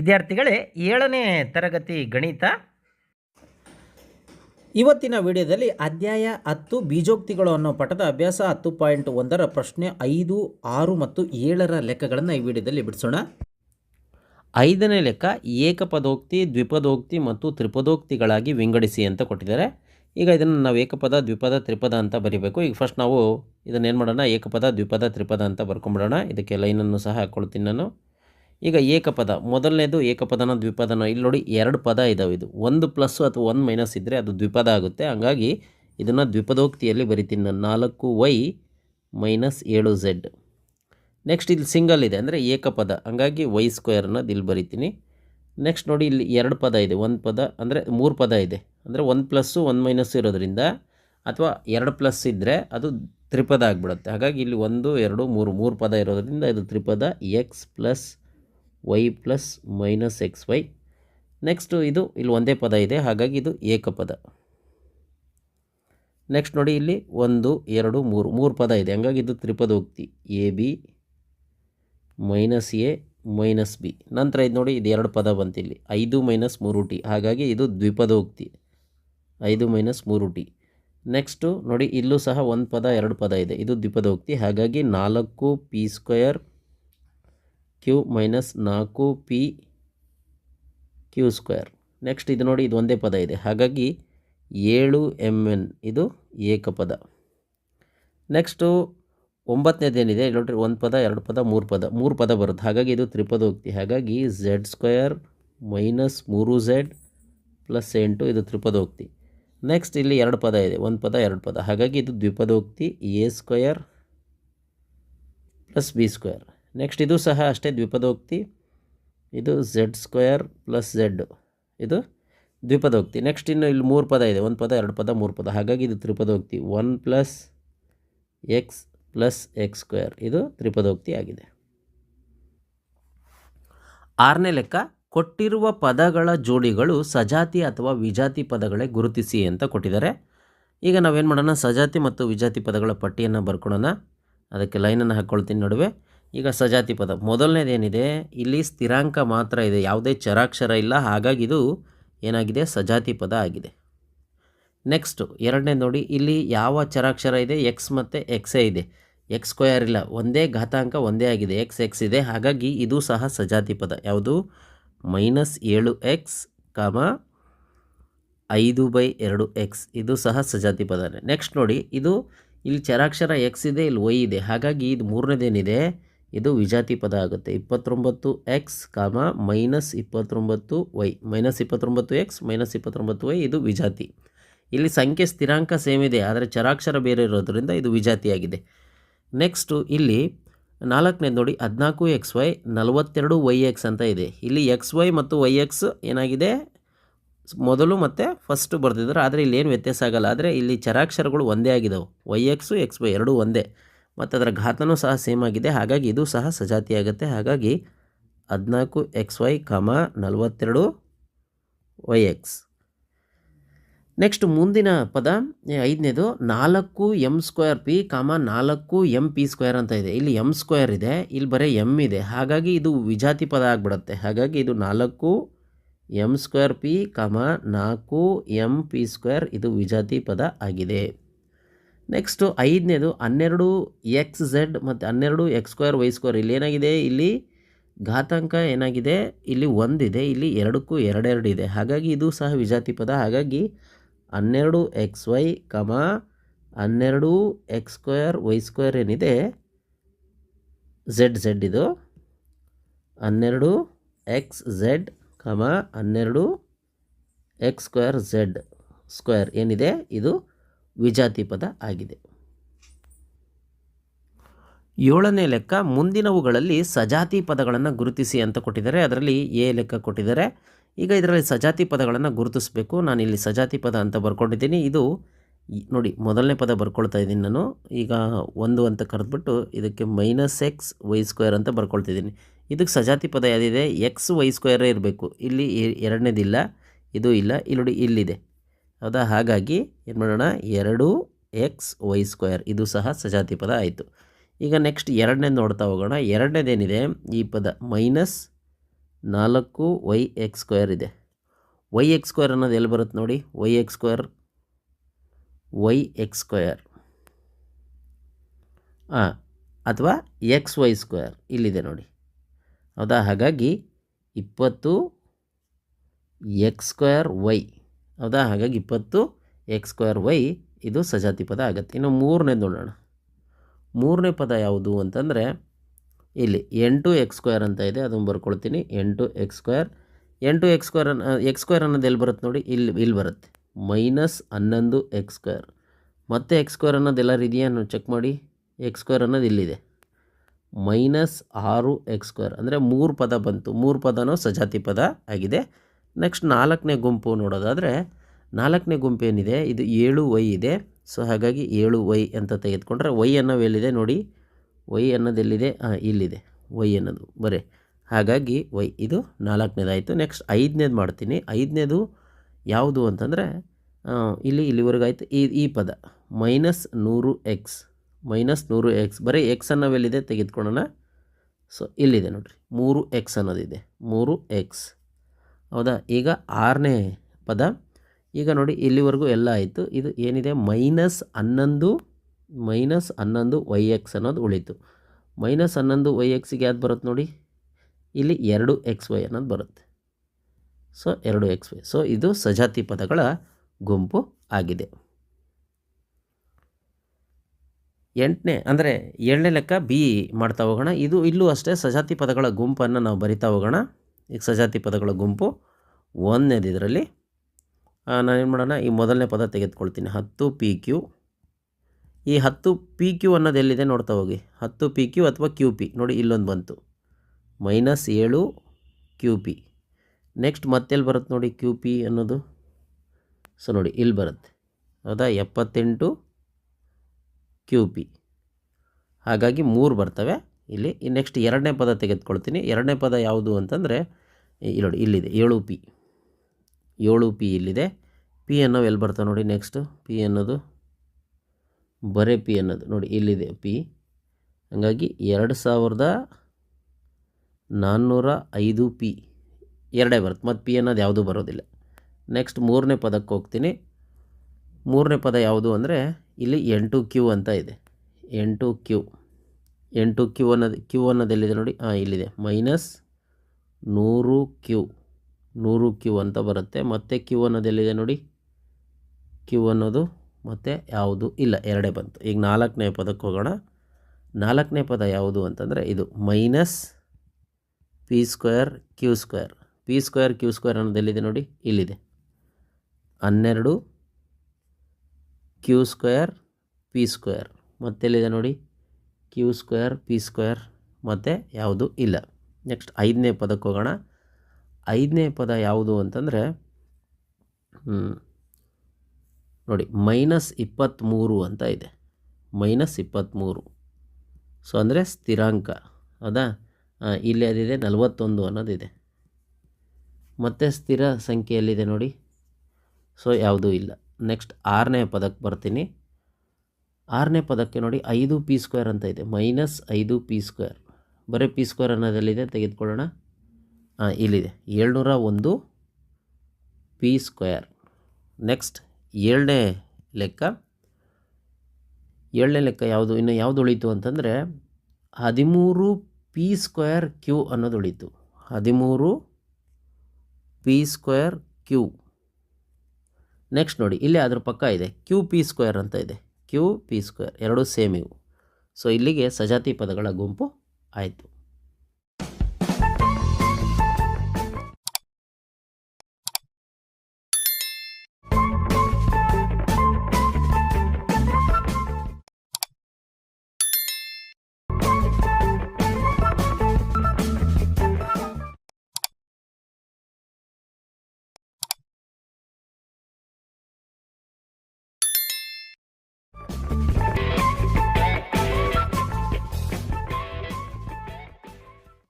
ವಿದ್ಯಾರ್ಥಿಗಳೇ, ಏಳನೇ ತರಗತಿ ಗಣಿತ. ಇವತ್ತಿನ ವಿಡಿಯೋದಲ್ಲಿ ಅಧ್ಯಾಯ ಹತ್ತು ಬೀಜೋಕ್ತಿಗಳು ಅನ್ನೋ ಪಠದ ಅಭ್ಯಾಸ ಹತ್ತು ಪಾಯಿಂಟ್ ಒಂದರ ಪ್ರಶ್ನೆ ಐದು, ಆರು ಮತ್ತು ಏಳರ ಲೆಕ್ಕಗಳನ್ನು ಈ ವಿಡಿಯೋದಲ್ಲಿ ಬಿಡಿಸೋಣ. ಐದನೇ ಲೆಕ್ಕ ಏಕಪದೋಕ್ತಿ, ದ್ವಿಪದೋಕ್ತಿ ಮತ್ತು ತ್ರಿಪದೋಕ್ತಿಗಳಾಗಿ ವಿಂಗಡಿಸಿ ಅಂತ ಕೊಟ್ಟಿದ್ದಾರೆ. ಈಗ ಇದನ್ನು ನಾವು ಏಕಪದ, ದ್ವಿಪದ, ತ್ರಿಪದ ಅಂತ ಬರಿಬೇಕು. ಈಗ ಫಸ್ಟ್ ನಾವು ಇದನ್ನು ಏನು ಮಾಡೋಣ? ಏಕಪದ, ದ್ವಿಪದ, ತ್ರಿಪದ ಅಂತ ಬರ್ಕೊಂಬಿಡೋಣ. ಇದಕ್ಕೆ ಲೈನನ್ನು ಸಹ ಹಾಕ್ಕೊಳ್ತೀನಿ ನಾನು. ಈಗ ಏಕಪದ, ಮೊದಲನೇದು ಏಕಪದನ ದ್ವಿಪದನ, ಇಲ್ಲಿ ನೋಡಿ ಎರಡು ಪದ ಇದಾವೆ ಇದು. ಒಂದು ಪ್ಲಸ್ ಅಥವಾ ಒಂದು ಮೈನಸ್ ಇದ್ದರೆ ಅದು ದ್ವಿಪದ ಆಗುತ್ತೆ. ಹಂಗಾಗಿ ಇದನ್ನು ದ್ವಿಪದೋಕ್ತಿಯಲ್ಲಿ ಬರಿತೀನಿ ನಾನು. ನಾಲ್ಕು ವೈ ಮೈನಸ್ ಏಳು ಝೆಡ್ ನೆಕ್ಸ್ಟ್ ಇಲ್ಲಿ ಸಿಂಗಲ್ ಇದೆ ಅಂದರೆ ಏಕಪದ. ಹಂಗಾಗಿ ವೈ ಸ್ಕ್ವೇರ್ನ ಇಲ್ಲಿ ಬರಿತೀನಿ. ನೆಕ್ಸ್ಟ್ ನೋಡಿ ಇಲ್ಲಿ ಎರಡು ಪದ ಇದೆ. ಒಂದು ಪದ ಅಂದರೆ ಮೂರು ಪದ ಇದೆ. ಅಂದರೆ ಒಂದು ಪ್ಲಸ್ಸು ಒಂದು ಮೈನಸ್ಸು ಇರೋದ್ರಿಂದ ಅಥವಾ ಎರಡು ಪ್ಲಸ್ ಇದ್ದರೆ ಅದು ತ್ರಿಪದ ಆಗಿಬಿಡುತ್ತೆ. ಹಾಗಾಗಿ ಇಲ್ಲಿ ಒಂದು, ಎರಡು, ಮೂರು ಮೂರು ಪದ ಇರೋದರಿಂದ ಇದು ತ್ರಿಪದ. X plus Y plus minus X Y next ಇದು ಇಲ್ಲಿ ಒಂದೇ ಪದ ಇದೆ, ಹಾಗಾಗಿ ಇದು ಏಕಪದ. ನೆಕ್ಸ್ಟ್ ನೋಡಿ ಇಲ್ಲಿ ಒಂದು, ಎರಡು, ಮೂರು ಮೂರು ಪದ ಇದೆ. ಹಂಗಾಗಿ ಇದು ತ್ರಿಪದೋಕ್ತಿ A B minus A minus B ನಂತರ ಇದು ನೋಡಿ, ಇದು ಎರಡು ಪದ ಬಂತಿಲ್ಲಿ ಐದು ಮೈನಸ್ ಮೂರು ಟಿ ಹಾಗಾಗಿ ಇದು ದ್ವಿಪದೋಕ್ತಿ ಐದು ಮೈನಸ್ ಮೂರು ಟಿ ನೆಕ್ಸ್ಟು ನೋಡಿ, ಇಲ್ಲೂ ಸಹ ಒಂದು ಪದ, ಎರಡು ಪದ ಇದೆ. ಇದು ದ್ವಿಪದೋಕ್ತಿ ಹಾಗಾಗಿ ನಾಲ್ಕು ಪಿ ಸ್ಕ್ವಯರ್ ಕ್ಯೂ ಮೈನಸ್ ನಾಲ್ಕು ಪಿ ಕ್ಯೂ ಸ್ಕ್ವೇರ್ ನೆಕ್ಸ್ಟ್ ಇದು ನೋಡಿ, ಇದು ಒಂದೇ ಪದ ಇದೆ. ಹಾಗಾಗಿ ಏಳು ಎಂ ಎನ್ ಇದು ಏಕಪದ. ನೆಕ್ಸ್ಟು ಒಂಬತ್ತನೇದೇನಿದೆ ನೋಡ್ರಿ, ಒಂದು ಪದ, ಎರಡು ಪದ, ಮೂರು ಪದ. ಮೂರು ಪದ ಬರುತ್ತೆ. ಹಾಗಾಗಿ ಇದು ತ್ರಿಪದೋಕ್ತಿ ಹಾಗಾಗಿ ಝೆಡ್ ಸ್ಕ್ವೇರ್ ಮೈನಸ್ ಮೂರು ಝೆಡ್ ಪ್ಲಸ್ ಎಂಟು, ಇದು ತ್ರಿಪದೋಕ್ತಿ ನೆಕ್ಸ್ಟ್ ಇಲ್ಲಿ ಎರಡು ಪದ ಇದೆ. ಒಂದು ಪದ, ಎರಡು ಪದ. ಹಾಗಾಗಿ ಇದು ದ್ವಿಪದೋಕ್ತಿ A square plus B square next ಇದು ಸಹ ಅಷ್ಟೇ ದ್ವಿಪದೋಕ್ತಿ. ಇದು ಝೆಡ್ ಸ್ಕ್ವೇರ್ ಪ್ಲಸ್ ಝೆಡ್ ಇದು ದ್ವಿಪದೋಕ್ತಿ. ನೆಕ್ಸ್ಟ್ ಇನ್ನು ಇಲ್ಲಿ ಮೂರು ಪದ ಇದೆ. ಒಂದು ಪದ, ಎರಡು ಪದ, ಮೂರು ಪದ. ಹಾಗಾಗಿ ಇದು ತ್ರಿಪದೋಕ್ತಿ. One plus X plus X square ಇದು ತ್ರಿಪದೋಕ್ತಿ ಆಗಿದೆ. ಆರನೇ ಲೆಕ್ಕ, ಕೊಟ್ಟಿರುವ ಪದಗಳ ಜೋಡಿಗಳು ಸಜಾತಿ ಅಥವಾ ವಿಜಾತಿ ಪದಗಳೇ ಗುರುತಿಸಿ ಅಂತ ಕೊಟ್ಟಿದ್ದಾರೆ. ಈಗ ನಾವೇನು ಮಾಡೋಣ? ಸಜಾತಿ ಮತ್ತು ವಿಜಾತಿ ಪದಗಳ ಪಟ್ಟಿಯನ್ನು ಬರ್ಕೊಳ್ಳೋಣ ಅದಕ್ಕೆ ಲೈನನ್ನು ಹಾಕ್ಕೊಳ್ತೀನಿ ನಡುವೆ. ಈಗ ಸಜಾತಿ ಪದ. ಮೊದಲನೇದೇನಿದೆ? ಇಲ್ಲಿ ಸ್ಥಿರಾಂಕ ಮಾತ್ರ ಇದೆ. ಯಾವುದೇ ಚರಾಕ್ಷರ ಇಲ್ಲ. ಹಾಗಾಗಿ ಇದು ಏನಾಗಿದೆ? ಸಜಾತಿ ಪದ ಆಗಿದೆ. ನೆಕ್ಸ್ಟು, ಎರಡನೇ ನೋಡಿ. ಇಲ್ಲಿ ಯಾವ ಚರಾಕ್ಷರ ಇದೆ? ಎಕ್ಸ್ ಮತ್ತು ಎಕ್ಸೇ ಇದೆ. ಎಕ್ಸ್ ಸ್ಕ್ವಯರ್ ಇಲ್ಲ. ಒಂದೇ ಘಾತಾಂಕ ಒಂದೇ ಆಗಿದೆ. ಎಕ್ಸ್ ಎಕ್ಸ್ ಇದೆ. ಹಾಗಾಗಿ ಇದು ಸಹ ಸಜಾತಿ ಪದ. ಯಾವುದು? ಮೈನಸ್ ಏಳು ಎಕ್ಸ್ ಕಾಮ ಐದು ಬೈ ಎರಡು ಎಕ್ಸ್ ಇದು ಸಹ ಸಜಾತಿ ಪದನೇ. ನೆಕ್ಸ್ಟ್ ನೋಡಿ. ಇದು ಇಲ್ಲಿ ಚರಾಕ್ಷರ ಎಕ್ಸ್ ಇದೆ, ಇಲ್ಲಿ ವೈ ಇದೆ. ಹಾಗಾಗಿ ಇದು ಮೂರನೇದೇನಿದೆ? ಇದು ವಿಜಾತಿ ಪದ ಆಗುತ್ತೆ. ಇಪ್ಪತ್ತೊಂಬತ್ತು ಎಕ್ಸ್ ಕಾಮ, ಮೈನಸ್ ಇಪ್ಪತ್ತೊಂಬತ್ತು ವೈ ಮೈನಸ್ ಇಪ್ಪತ್ತೊಂಬತ್ತು ಎಕ್ಸ್ ಮೈನಸ್ ಇಪ್ಪತ್ತೊಂಬತ್ತು ವೈ ಇದು ವಿಜಾತಿ. ಇಲ್ಲಿ ಸಂಖ್ಯೆ ಸ್ಥಿರಾಂಕ ಸೇಮ್ ಇದೆ, ಆದರೆ ಚರಾಕ್ಷರ ಬೇರೆ ಇರೋದ್ರಿಂದ ಇದು ವಿಜಾತಿಯಾಗಿದೆ ನೆಕ್ಸ್ಟು ಇಲ್ಲಿ ನಾಲ್ಕನೇದು ನೋಡಿ, ಹದಿನಾಲ್ಕು ಎಕ್ಸ್ ವೈ ನಲವತ್ತೆರಡು ವೈ ಎಕ್ಸ್ ಅಂತ ಇದೆ. ಇಲ್ಲಿ ಎಕ್ಸ್ ವೈ ಮತ್ತು ವೈ ಎಕ್ಸ್ ಏನಾಗಿದೆ? ಮೊದಲು ಮತ್ತು ಫಸ್ಟು ಬರ್ತಿದ್ದಾರೆ ಆದರೆ ಇಲ್ಲಿ ಏನು ವ್ಯತ್ಯಾಸ ಆಗಲ್ಲ. ಆದರೆ ಇಲ್ಲಿ ಚರಾಕ್ಷರಗಳು ಒಂದೇ ಆಗಿದ್ದಾವೆ ವೈ ಎಕ್ಸು ಎಕ್ಸ್ ವೈ ಎರಡೂ ಒಂದೇ. ಮತ್ತು ಅದರ ಘಾತನೂ ಸಹ ಸೇಮ್ ಆಗಿದೆ. ಹಾಗಾಗಿ ಇದು ಸಹ ಸಜಾತಿ ಆಗುತ್ತೆ ಹಾಗಾಗಿ ಹದಿನಾಲ್ಕು ಎಕ್ಸ್ ವೈ ಕಮ ನಲವತ್ತೆರಡು ವೈ ಎಕ್ಸ್ ನೆಕ್ಸ್ಟ್ ಮುಂದಿನ ಪದ ಐದನೇದು ನಾಲ್ಕು ಎಂ ಸ್ಕ್ವೇರ್ ಪಿ ಕಾಮ ನಾಲ್ಕು ಎಂ ಪಿ ಸ್ಕ್ವೇರ್ ಅಂತ ಇದೆ. ಇಲ್ಲಿ ಎಂ ಸ್ಕ್ವೇರ್ ಇದೆ, ಇಲ್ಲಿ ಬರೀ ಎಂ ಇದೆ. ಹಾಗಾಗಿ ಇದು ವಿಜಾತಿ ಪದ ಆಗಿಬಿಡುತ್ತೆ. ಹಾಗಾಗಿ ಇದು ನಾಲ್ಕು ಎಂ ಸ್ಕ್ವೇರ್ ಪಿ ಕಾಮ ನಾಲ್ಕು ಎಂ ಪಿ ಸ್ಕ್ವೇರ್ ಇದು ವಿಜಾತಿ ಪದ ಆಗಿದೆ. ನೆಕ್ಸ್ಟು ಐದನೇದು ಹನ್ನೆರಡು ಎಕ್ಸ್ ಝೆಡ್ ಮತ್ತು ಹನ್ನೆರಡು ಎಕ್ಸ್ ಸ್ಕ್ವೇರ್ ವೈ ಸ್ಕ್ವೇರ್ ಇಲ್ಲಿ ಏನಾಗಿದೆ? ಇಲ್ಲಿ ಘಾತಾಂಕ ಏನಾಗಿದೆ? ಇಲ್ಲಿ ಒಂದಿದೆ, ಇಲ್ಲಿ ಎರಡಕ್ಕೂ ಎರಡೆರಡು ಇದೆ ಹಾಗಾಗಿ ಇದು ಸಹ ವಿಜಾತಿ ಪದ. ಹಾಗಾಗಿ ಹನ್ನೆರಡು ಎಕ್ಸ್ ವೈ ಕಮ ಹನ್ನೆರಡು ಎಕ್ಸ್ ಸ್ಕ್ವೇರ್ ವೈ ಸ್ಕ್ವೇರ್ ಏನಿದೆ? ಝೆಡ್ ಝೆಡ್ ಇದು. ಹನ್ನೆರಡು ಎಕ್ಸ್ ಝೆಡ್ ಕಮ ಹನ್ನೆರಡು ಎಕ್ಸ್ ಸ್ಕ್ವೇರ್ ಝೆಡ್ ಸ್ಕ್ವೇರ್ ಏನಿದೆ? ಇದು ವಿಜಾತಿ ಪದ ಆಗಿದೆ. ಏಳನೇ ಲೆಕ್ಕ, ಮುಂದಿನವುಗಳಲ್ಲಿ ಸಜಾತಿ ಪದಗಳನ್ನು ಗುರುತಿಸಿ ಅಂತ ಕೊಟ್ಟಿದ್ದಾರೆ. ಅದರಲ್ಲಿ ಎ ಲೆಕ್ಕ ಕೊಟ್ಟಿದ್ದಾರೆ. ಈಗ ಇದರಲ್ಲಿ ಸಜಾತಿ ಪದಗಳನ್ನು ಗುರುತಿಸಬೇಕು. ನಾನು ಇಲ್ಲಿ ಸಜಾತಿ ಪದ ಅಂತ ಬರ್ಕೊಂಡಿದ್ದೀನಿ. ಇದು ನೋಡಿ, ಮೊದಲನೇ ಪದ ಬರ್ಕೊಳ್ತಾ ಇದ್ದೀನಿ ನಾನು. ಈಗ ಒಂದು ಅಂತ ಕರೆದ್ಬಿಟ್ಟು ಇದಕ್ಕೆ ಮೈನಸ್ ಎಕ್ಸ್ ವೈ ಸ್ಕ್ವೇರ್ ಅಂತ ಬರ್ಕೊಳ್ತಿದ್ದೀನಿ. ಇದಕ್ಕೆ ಸಜಾತಿ ಪದ ಯಾವುದಿದೆ? ಎಕ್ಸ್ ವೈ ಸ್ಕ್ವೇರೇ ಇರಬೇಕು. ಇಲ್ಲಿ ಎರಡನೇದಿಲ್ಲ, ಇದು ಇಲ್ಲ. ಇಲ್ಲಿ ನೋಡಿ, ಇಲ್ಲಿದೆ. ಹೌದಾ ಹಾಗಾಗಿ ಏನು ಮಾಡೋಣ? ಎರಡು ಎಕ್ಸ್ ವೈ ಸ್ಕ್ವೇರ್ ಇದು ಸಹ ಸಜಾತಿ ಪದ ಆಯಿತು. ಈಗ ನೆಕ್ಸ್ಟ್ ಎರಡನೇದು ನೋಡ್ತಾ ಹೋಗೋಣ. ಎರಡನೇದೇನಿದೆ? ಈ ಪದ ಮೈನಸ್ ನಾಲ್ಕು ವೈ ಎಕ್ಸ್ ಸ್ಕ್ವೇರ್ ಇದೆ. ವೈ ಎಕ್ಸ್ ಸ್ಕ್ವೇರ್ ಅನ್ನೋದು ಎಲ್ಲಿ ಬರುತ್ತೆ ನೋಡಿ? Y X square Y X square ಹಾಂ ಅಥವಾ ಎಕ್ಸ್ ವೈ ಸ್ಕ್ವೇರ್ ಇಲ್ಲಿದೆ ನೋಡಿ. ಹೌದಾ? ಹಾಗಾಗಿ ಇಪ್ಪತ್ತು ಎಕ್ಸ್ ಸ್ಕ್ವೇರ್ ವೈ ಹೌದಾ? ಹಾಗಾಗಿ ಇಪ್ಪತ್ತು ಎಕ್ಸ್ ಸ್ಕ್ವೇರ್ ವೈ ಇದು ಸಜಾತಿ ಪದ ಆಗುತ್ತೆ. ಇನ್ನು ಮೂರನೇದು ನೋಡೋಣ. ಮೂರನೇ ಪದ ಯಾವುದು ಅಂತಂದರೆ, ಇಲ್ಲಿ ಎಂಟು ಎಕ್ಸ್ ಸ್ಕ್ವೇರ್ ಅಂತ ಇದೆ, ಅದನ್ನು ಬರ್ಕೊಳ್ತೀನಿ. ಎಂಟು ಎಕ್ಸ್ ಸ್ಕ್ವೇರ್. ಎಂಟು ಎಕ್ಸ್ ಸ್ಕ್ವೇರ್ ಅನ್ನ ಎಕ್ಸ್ ಸ್ಕ್ವೇರ್ ಅನ್ನೋದು ಎಲ್ಲಿ ಬರುತ್ತೆ ನೋಡಿ, ಇಲ್ಲಿ ಇಲ್ಲಿ ಬರುತ್ತೆ. ಮೈನಸ್ ಹನ್ನೊಂದು ಎಕ್ಸ್ ಸ್ಕ್ವೇರ್. ಮತ್ತೆ ಎಕ್ಸ್ ಸ್ಕ್ವೇರ್ ಅನ್ನೋದು ಎಲ್ಲರೂ ನಾವು ಚೆಕ್ ಮಾಡಿ. ಎಕ್ಸ್ ಸ್ಕ್ವೇರ್ ಅನ್ನೋದು ಇಲ್ಲಿದೆ. ಮೈನಸ್ ಆರು ಎಕ್ಸ್ ಸ್ಕ್ವೇರ್. ಅಂದರೆ ಮೂರು ಪದ ಬಂತು. ಮೂರು ಪದನೂ ಸಜಾತಿ ಪದ ಆಗಿದೆ. ನೆಕ್ಸ್ಟ್ ನಾಲ್ಕನೇ ಗುಂಪು ನೋಡೋದಾದರೆ, ನಾಲ್ಕನೇ ಗುಂಪು ಏನಿದೆ? ಇದು ಏಳು ವೈ ಇದೆ. ಸೊ ಹಾಗಾಗಿ ಏಳು ವೈ ಅಂತ ತೆಗೆದುಕೊಂಡ್ರೆ, ವೈ ಅನ್ನೋ ಎಲ್ಲಿದೆ ನೋಡಿ? ವೈ ಅನ್ನೋದು ಎಲ್ಲಿದೆ? ಹಾಂ ಇಲ್ಲಿದೆ. ವೈ ಅನ್ನೋದು. ಬರೀ. ಹಾಗಾಗಿ ವೈ, ಇದು ನಾಲ್ಕನೇದಾಯಿತು. ನೆಕ್ಸ್ಟ್ ಐದನೇದು ಮಾಡ್ತೀನಿ. ಐದನೇದು ಯಾವುದು ಅಂತಂದರೆ ಇಲ್ಲಿ, ಇಲ್ಲಿವರೆಗೂ ಆಯಿತು. ಈ ಈ ಪದ. ಮೈನಸ್ ನೂರು ಎಕ್ಸ್ ಮೈನಸ್ ನೂರು ಎಕ್ಸ್ ಬರೀ ಎಕ್ಸ್ ಅನ್ನೋವೆಲ್ಲಿದೆ ತೆಗೆದುಕೊಳ್ಳೋಣ. ಸೊ ಇಲ್ಲಿದೆ ನೋಡಿರಿ. ಮೂರು ಎಕ್ಸ್ ಅನ್ನೋದಿದೆ. ಮೂರು ಎಕ್ಸ್ ಹೌದಾ? ಈಗ ಆರನೇ ಪದ. ಈಗ ನೋಡಿ, ಇಲ್ಲಿವರೆಗೂ ಎಲ್ಲ ಆಯಿತು. ಇದು ಏನಿದೆ? ಮೈನಸ್ ಹನ್ನೊಂದು ಮೈನಸ್ ಹನ್ನೊಂದು ವೈ ಎಕ್ಸ್ ಅನ್ನೋದು ಉಳಿತು. ಮೈನಸ್ ಹನ್ನೊಂದು ವೈ ಎಕ್ಸಿಗೆ ಯಾವ್ದು ಬರುತ್ತೆ ನೋಡಿ? ಇಲ್ಲಿ ಎರಡು ಎಕ್ಸ್ ವೈ ಅನ್ನೋದು ಬರುತ್ತೆ. ಸೊ, ಎರಡು ಎಕ್ಸ್ ವೈ ಸೊ, ಇದು ಸಜಾತಿ ಪದಗಳ ಗುಂಪು ಆಗಿದೆ. ಎಂಟನೇ, ಅಂದರೆ ಏಳನೇ ಲೆಕ್ಕ ಬಿ ಮಾಡ್ತಾ ಹೋಗೋಣ. ಇದು ಇಲ್ಲೂ ಅಷ್ಟೇ ಸಜಾತಿ ಪದಗಳ ಗುಂಪನ್ನು ನಾವು ಬರಿತಾ ಹೋಗೋಣ. ಈಗ ಸಜಾತಿ ಪದಗಳ ಗುಂಪು. ಒಂದನೇದು ಇದರಲ್ಲಿ ನಾನೇನು ಮಾಡೋಣ, ಈ ಮೊದಲನೇ ಪದ ತೆಗೆದುಕೊಳ್ತೀನಿ. ಹತ್ತು ಪಿ ಕ್ಯೂ. ಈ ಹತ್ತು ಪಿ ಕ್ಯೂ ಅನ್ನೋದು ಎಲ್ಲಿದೆ ನೋಡ್ತಾ ಹೋಗಿ. ಹತ್ತು ಪಿ ಕ್ಯೂ ಅಥವಾ ಕ್ಯೂ ಪಿ. ನೋಡಿ, ಇಲ್ಲೊಂದು ಬಂತು. ಮೈನಸ್ ಏಳು ಕ್ಯೂ ಪಿ. ನೆಕ್ಸ್ಟ್ ಮತ್ತೆಲ್ಲಿ ಬರುತ್ತೆ ನೋಡಿ, ಕ್ಯೂ ಪಿ ಅನ್ನೋದು? ಸೊ, ನೋಡಿ, ಇಲ್ಲಿ ಬರುತ್ತೆ. ಹೌದಾ? ಎಪ್ಪತ್ತೆಂಟು ಕ್ಯೂ ಪಿ. ಹಾಗಾಗಿ ಮೂರು ಬರ್ತವೆ. ಇಲ್ಲಿ ನೆಕ್ಸ್ಟ್ ಎರಡನೇ ಪದ ತೆಗೆದುಕೊಳ್ತೀನಿ. ಎರಡನೇ ಪದ ಯಾವುದು ಅಂತಂದರೆ ಇಲ್ಲಿ ನೋಡಿ ಇಲ್ಲಿದೆ, ಏಳು ಪಿ. ಏಳು ಪಿ ಇಲ್ಲಿದೆ. ಪಿ ಅನ್ನೋ ಎಲ್ಲಿ ಬರ್ತಾವೆ ನೋಡಿ ನೆಕ್ಸ್ಟು ಪಿ ಅನ್ನೋದು ಬರೇ ಪಿ ಅನ್ನೋದು ನೋಡಿ ಇಲ್ಲಿದೆ ಪಿ. ಹಾಗಾಗಿ ಎರಡು ಸಾವಿರದ ನಾನ್ನೂರ ಐದು ಪಿ ಎರಡೇ ಬರುತ್ತೆ. ಮತ್ತು ಪಿ ಅನ್ನೋದು ಯಾವುದೂ ಬರೋದಿಲ್ಲ. ನೆಕ್ಸ್ಟ್ ಮೂರನೇ ಪದಕ್ಕೆ ಹೋಗ್ತೀನಿ. ಮೂರನೇ ಪದ ಯಾವುದು ಅಂದರೆ ಇಲ್ಲಿ ಎಂಟು ಕ್ಯೂ ಅಂತ ಇದೆ. ಎಂಟು ಕ್ಯೂ. ಎಂಟು ಕ್ಯೂ ಅನ್ನೋದು ಕ್ಯೂ ಅನ್ನೋದು ಎಲ್ಲಿದೆ ನೋಡಿ? ಹಾಂ ಇಲ್ಲಿದೆ. ಮೈನಸ್ ನೂರು ಕ್ಯೂ ನೂರು ಕ್ಯೂ ಅಂತ ಬರುತ್ತೆ. ಮತ್ತು ಕ್ಯೂ ಅನ್ನೋದು ಎಲ್ಲಿದೆ ನೋಡಿ? ಕ್ಯೂ ಅನ್ನೋದು ಮತ್ತು ಯಾವುದು ಇಲ್ಲ, ಎರಡೇ ಬಂತು. ಈಗ ನಾಲ್ಕನೇ ಪದಕ್ಕೆ ಹೋಗೋಣ. ನಾಲ್ಕನೇ ಪದ ಯಾವುದು ಅಂತಂದರೆ ಇದು minus p square q square. P square q square ಅನ್ನೋದು ಎಲ್ಲಿದೆ ನೋಡಿ? ಇಲ್ಲಿದೆ. ಹನ್ನೆರಡು ಕ್ಯೂ ಸ್ಕ್ವೇರ್ ಪಿ ಸ್ಕ್ವೇರ್. ಮತ್ತೆಲ್ಲಿದೆ ನೋಡಿ? Q square p square. ಮತ್ತು ಯಾವುದು ಇಲ್ಲ. ನೆಕ್ಸ್ಟ್ ಐದನೇ ಪದಕ್ಕೆ ಹೋಗೋಣ. ಐದನೇ ಪದ ಯಾವುದು ಅಂತಂದರೆ ನೋಡಿ, ಮೈನಸ್ ಇಪ್ಪತ್ತ್ಮೂರು ಅಂತ ಇದೆ. ಮೈನಸ್ ಇಪ್ಪತ್ತ್ಮೂರು ಸೊ, ಅಂದರೆ ಸ್ಥಿರಾಂಕ. ಹೌದಾ? ಇಲ್ಲಿ ಅದಿದೆ, ನಲವತ್ತೊಂದು ಅನ್ನೋದಿದೆ. ಮತ್ತು ಸ್ಥಿರ ಸಂಖ್ಯೆಯಲ್ಲಿದೆ ನೋಡಿ? ಸೊ, ಯಾವುದೂ ಇಲ್ಲ. ನೆಕ್ಸ್ಟ್ ಆರನೇ ಪದಕ್ಕೆ ಬರ್ತೀನಿ. ಆರನೇ ಪದಕ್ಕೆ ನೋಡಿ ಐದು ಪಿ ಸ್ಕ್ವೇರ್ ಅಂತ ಇದೆ. ಮೈನಸ್ ಐದು ಪಿ ಸ್ಕ್ವೇರ್. ಬರೀ ಪಿ ಸ್ಕ್ವೇರ್ ಅನ್ನೋದಲ್ಲಿದೆ, ತೆಗೆದುಕೊಳ್ಳೋಣ. ಹಾಂ ಇಲ್ಲಿದೆ. ಏಳ್ನೂರ ಒಂದು ಪಿ ಸ್ಕ್ವೇರ್ ನೆಕ್ಸ್ಟ್ ಏಳನೇ ಲೆಕ್ಕ. ಏಳನೇ ಲೆಕ್ಕ ಯಾವುದು? ಇನ್ನು ಯಾವುದು ಉಳೀತು ಅಂತಂದರೆ, ಹದಿಮೂರು ಪಿ ಸ್ಕ್ವೇರ್ ಕ್ಯೂ ಅನ್ನೋದು ಉಳೀತು. ಹದಿಮೂರು ಪಿ ಸ್ಕ್ವೇರ್ ಕ್ಯೂ ನೆಕ್ಸ್ಟ್ ನೋಡಿ, ಇಲ್ಲಿ ಅದ್ರ ಪಕ್ಕ ಇದೆ. ಕ್ಯೂ ಪಿ ಸ್ಕ್ವೇರ್ ಅಂತ ಇದೆ. ಕ್ಯೂ ಪಿ ಸ್ಕ್ವೇರ್ ಎರಡೂ ಸೇಮ್ ಇವು. ಸೊ ಇಲ್ಲಿಗೆ ಸಜಾತಿ ಪದಗಳ ಗುಂಪು ಆಯಿತು